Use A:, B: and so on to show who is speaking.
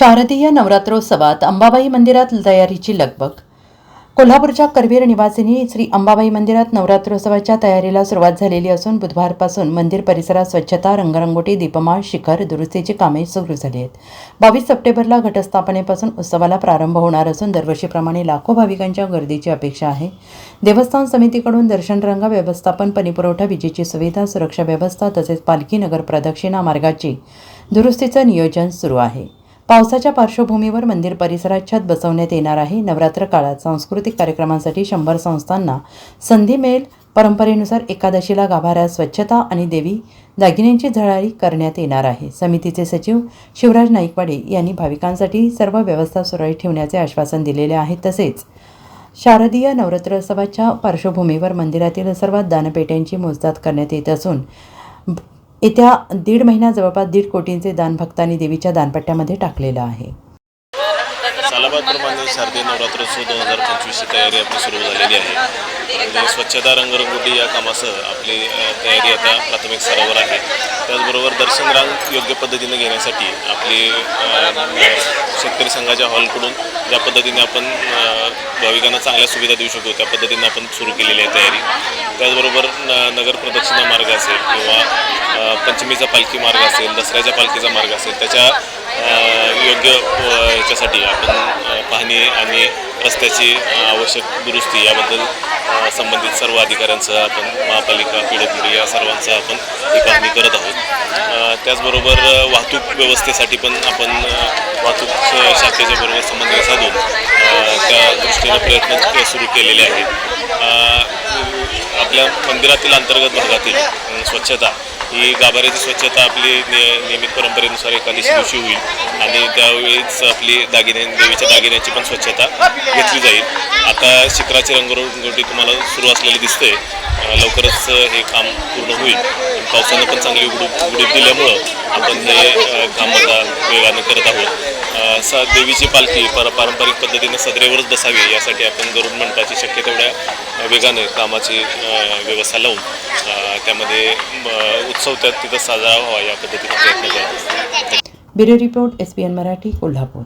A: शारदीय नवरात्रोत्सवात अंबाबाई मंदिरात तयारीची लगबग. कोल्हापूरच्या करवीर निवासिनी श्री अंबाबाई मंदिरात नवरात्रोत्सवाच्या तयारीला सुरुवात झालेली असून बुधवारपासून मंदिर परिसरात स्वच्छता रंगरंगोटी दीपमाळ शिखर दुरुस्तीची कामे सुरू झाली आहेत. बावीस सप्टेंबरला घटस्थापनेपासून उत्सवाला प्रारंभ होणार असून दरवर्षीप्रमाणे लाखो भाविकांच्या गर्दीची अपेक्षा आहे. देवस्थान समितीकडून दर्शन रंग व्यवस्थापन पाणीपुरवठा विजेची सुविधा सुरक्षा व्यवस्था तसेच पालखी नगर प्रदक्षिणा मार्गाची दुरुस्तीचं नियोजन सुरू आहे. पावसाच्या पार्श्वभूमीवर मंदिर परिसरात छत बसवण्यात येणार आहे. नवरात्र काळात सांस्कृतिक कार्यक्रमांसाठी शंभर संस्थांना संधी मिळेल. परंपरेनुसार एकादशीला गाभाऱ्यात स्वच्छता आणि देवी दागिन्यांची झळाळी करण्यात येणार आहे. समितीचे सचिव शिवराज नाईकवाडे यांनी भाविकांसाठी सर्व व्यवस्था सुरळीत ठेवण्याचे आश्वासन दिलेले आहे. तसेच शारदीय नवरात्रोत्सवाच्या पार्श्वभूमीवर मंदिरातील सर्व दानपेट्यांची मोजदाद करण्यात येत असून येत्या दीड महिना जवळपास दीड कोटींचे दानभक्तांनी देवीच्या दानपट्ट्यामध्ये टाकलेलं आहे.
B: सालाबादप्रमाणे शारदीय नवरात्रोत्सव दोन हजार पंचवीसची तयारी आपली सुरू झालेली आहे. म्हणजे स्वच्छता रंगरंगोटी या कामासह आपली तयारी आता प्राथमिक स्तरावर आहे. त्याचबरोबर दर्शन रांग योग्य पद्धतीने घेण्यासाठी आपली शेतकरी संघाच्या हॉलकडून ज्या पद्धतीने आपण भाविकांना चांगल्या सुविधा देऊ शकतो त्या पद्धतीनं आपण सुरू केलेली आहे तयारी. त्याचबरोबर न नगर प्रदक्षिणा मार्ग असेल किंवा पंचमीचा पालखी मार्ग असेल दसऱ्याच्या पालखीचा मार्ग असेल त्याच्या योग्य याच्यासाठी आपण पाहणी आणि रस्त्याची आवश्यक दुरुस्ती याबद्दल संबंधित सर्व अधिकाऱ्यांसह आपण महापालिका पी या सर्वांसह आपण ही पाहणी करत आहोत. त्याचबरोबर वाहतूक व्यवस्थेसाठी पण आपण वाहतूक शाखेच्या बरोबर समन्वय साधून त्या दृष्टीने प्रयत्न सुरू केलेले आहेत. आपल्या मंदिरातील अंतर्गत भागातील स्वच्छता ही गाभाऱ्याची स्वच्छता आपली नियमित परंपरेनुसार एकादशी दिवशी होईल. आणि त्यावेळीच आपली दागिने देवीच्या दागिन्याची पण स्वच्छता घेतली जाईल. आता शिखराची रंगरंगोटी तुम्हाला सुरू असलेली दिसते. लवकरच हे काम पूर्ण होईल. पावसानं पण चांगली उघडूप उघडीप दिल्यामुळं आपण हे काम आता वेगानं करत आहोत. स देवीची पालखी पर पारंपरिक पद्धतीनं सदरेवरच बसावी यासाठी आपण गरुड मंडपाची शक्य तेवढ्या वेगाने कामाची व्यवस्था लावून त्यामध्ये उत्सव त्यात तिथं साजरा व्हावा या पद्धतीने प्रयत्न करतो.
A: Bureau report S P N Marathi Kolhapur.